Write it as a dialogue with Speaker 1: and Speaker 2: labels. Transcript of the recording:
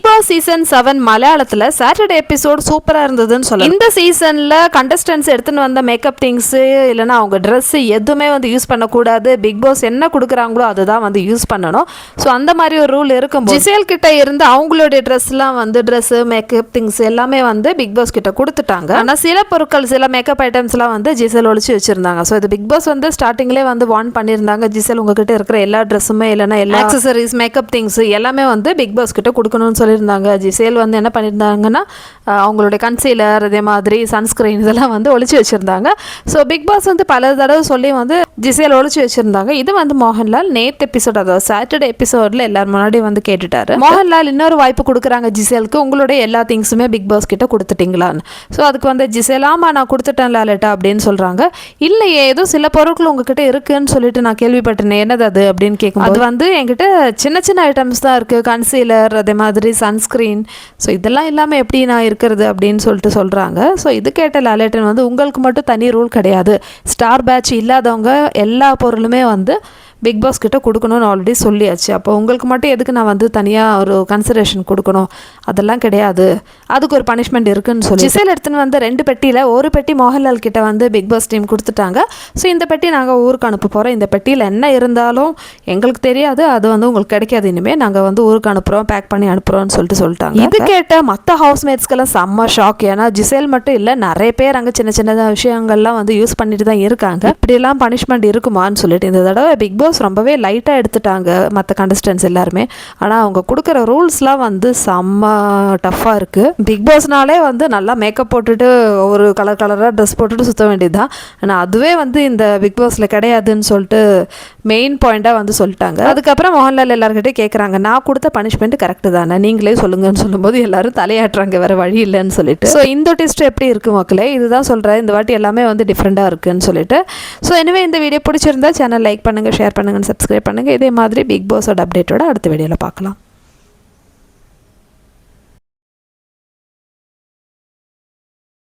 Speaker 1: Big Boss season seven மலையாளத்துல Saturday episode சூப்பரா இருந்ததுன்னு சொல்லலாம். இந்த சீசன்ல கண்டஸ்டன்ஸ் எடுத்துன்னு வந்த மேக்கப் திங்ஸ் இல்லைன்னா அவங்க ட்ரெஸ் எதுவுமே வந்து யூஸ் பண்ணக்கூடாது. பிக் பாஸ் என்ன கொடுக்குறாங்களோ அதுதான் வந்து யூஸ் பண்ணணும். ஸோ அந்த மாதிரி ஒரு ரூல் இருக்கும் ஜிசேல் கிட்ட இருந்து அவங்களுடைய ட்ரெஸ்லாம் வந்து ட்ரெஸ் மேக்கப் திங்ஸ் எல்லாமே வந்து பிக் பாஸ் கிட்ட கொடுத்துட்டாங்க. ஆனால் சில பொருட்கள் சில மேக்கப் ஐட்டம்ஸ்லாம் வந்து ஜிசேல் ஒழிச்சு வச்சிருந்தாங்க. ஸோ இது பிக் பாஸ் வந்து ஸ்டார்டிங்லேயே வந்து வார்ன் பண்ணியிருந்தாங்க. ஜிசேல் உங்ககிட்ட இருக்கிற எல்லா ட்ரெஸ்ஸுமே இல்லைன்னா எல்லா ஆக்சசரிஸ் மேக்கப் திங்ஸ் எல்லாமே வந்து பிக் பாஸ் கிட்ட கொடுக்கணும்னு சொல்லியிருந்தாங்க. ஜிசேல் வந்து என்ன பண்ணியிருந்தாங்கன்னா அவங்களுடைய கன்சீலர் அதே மாதிரி சன்ஸ்கிரீன் இதெல்லாம் வந்து ஒழிச்சு வச்சிருந்தாங்க. ஸோ பிக் பாஸ் வந்து பல தடவை சொல்லி வந்து ஜிசேல் ஒழிச்சு வச்சுருந்தாங்க. இது வந்து மோகன்லால் நேத்து எபிசோட் அதாவது சாட்டர்டே எபிசோடில் எல்லாரும் முன்னாடி வந்து கேட்டுட்டாரு. மோகன்லால் இன்னொரு வாய்ப்பு கொடுக்குறாங்க ஜிசேலுக்கு உங்களுடைய எல்லா திங்ஸுமே பிக் பாஸ் கிட்ட கொடுத்துட்டிங்களான்னு. ஸோ அதுக்கு வந்து ஜிசேல் ஆமாம் நான் கொடுத்துட்டேன் லாலட்டா அப்படின்னு சொல்கிறாங்க இல்லையே ஏதோ சில பொருட்கள் உங்ககிட்ட இருக்குன்னு சொல்லிட்டு நான் கேள்விப்பட்டேன் என்னது அது? அப்படின்னு கேட்கும் அது வந்து என்கிட்ட சின்ன சின்ன ஐட்டம்ஸ் தான் இருக்குது கன்சீலர் அதே மாதிரி சன்ஸ்க்ரீன் ஸோ இதெல்லாம் இல்லாமல் எப்படி நான் இருக்கிறது அப்படின்னு சொல்லிட்டு சொல்கிறாங்க ஸோ இது கேட்ட லாலேட்டன் வந்து உங்களுக்கு மட்டும் தனி ரூல் கிடையாது. ஸ்டார் பேட்ச் இல்லாதவங்க எல்லா பொருளுமே வந்து பிக் பாஸ் கிட்ட கொடுக்கணும்னு ஆல்ரெடி சொல்லியாச்சு. அப்போ உங்களுக்கு மட்டும் எதுக்கு நான் வந்து தனியாக ஒரு கன்சிடரேஷன் கொடுக்கணும்? அதெல்லாம் கிடையாது. அதுக்கு ஒரு பனிஷ்மெண்ட் இருக்குன்னு சொல்லி. ஜிசேல் எடுத்துன்னு வந்து ரெண்டு பெட்டியில் ஒரு பெட்டி மோகன்லால் கிட்ட வந்து பிக் பாஸ் டீம் கொடுத்துட்டாங்க. ஸோ இந்த பெட்டி நாங்கள் ஊருக்கு அனுப்ப போகிறோம் இந்த பெட்டியில் என்ன இருந்தாலும் எங்களுக்கு தெரியாது. அது வந்து உங்களுக்கு கிடைக்காது. இனிமேல் நாங்கள் வந்து ஊருக்கு அனுப்புகிறோம் பேக் பண்ணி அனுப்புகிறோம்னு சொல்லிட்டு சொல்லிட்டாங்க. இது கேட்ட மற்ற ஹவுஸ்மேட்ஸ்க்கெல்லாம் செம்ம ஷாக் ஏன்னா ஜிசேல் மட்டும் இல்லை நிறைய பேர் அங்கே சின்ன சின்ன விஷயங்கள்லாம் வந்து யூஸ் பண்ணிட்டு தான் இருக்காங்க. இப்படியெல்லாம் பனிஷ்மெண்ட் இருக்குமான்னு சொல்லிட்டு இந்த தடவை பிக் பாஸ் ரொம்பவே லைட்டாக எடுத்துட்டாங்க மற்ற கண்டஸ்டன்ஸ் எல்லாருமே. ஆனால் அவங்க கொடுக்குற ரூல்ஸ்லாம் வந்து செம்ம டஃப்பாக இருக்குது பிக் பாஸ்னாலே வந்து நல்லா மேக்கப் போட்டுட்டு ஒரு கலர் கலராக ட்ரெஸ் போட்டுட்டு சுற்ற வேண்டியது தான் ஆனால் அதுவே வந்து இந்த பிக் பாஸில் கிடையாதுன்னு சொல்லிட்டு மெயின் பாயிண்ட்டாக வந்து சொல்லிட்டாங்க. அதுக்கப்புறம் மோகன்லால் எல்லாருக்கிட்டே கேட்குறாங்க நான் கொடுத்த பனிஷ்மெண்ட் கரெக்டு தானே? நீங்களே சொல்லுங்கன்னு சொல்லும்போது எல்லாரும் தலையாட்டுறாங்க வேறு வழி இல்லைன்னு சொல்லிட்டு. ஸோ இந்த டெஸ்ட் எப்படி இருக்கு மக்களே? இதுதான் சொல்கிறேன் இந்த வாட்டி எல்லாமே வந்து டிஃப்ரெண்ட்டாக இருக்குன்னு சொல்லிட்டு. ஸோ எனவே இந்த வீடியோ பிடிச்சிருந்தா சேனல் லைக் பண்ணுங்கள் ஷேர் பண்ணுங்கள் சப்ஸ்கிரைப் பண்ணுங்கள் இதே மாதிரி பிக் பாஸோட அப்டேட்டோட அடுத்த வீடியோவில் பார்க்கலாம்.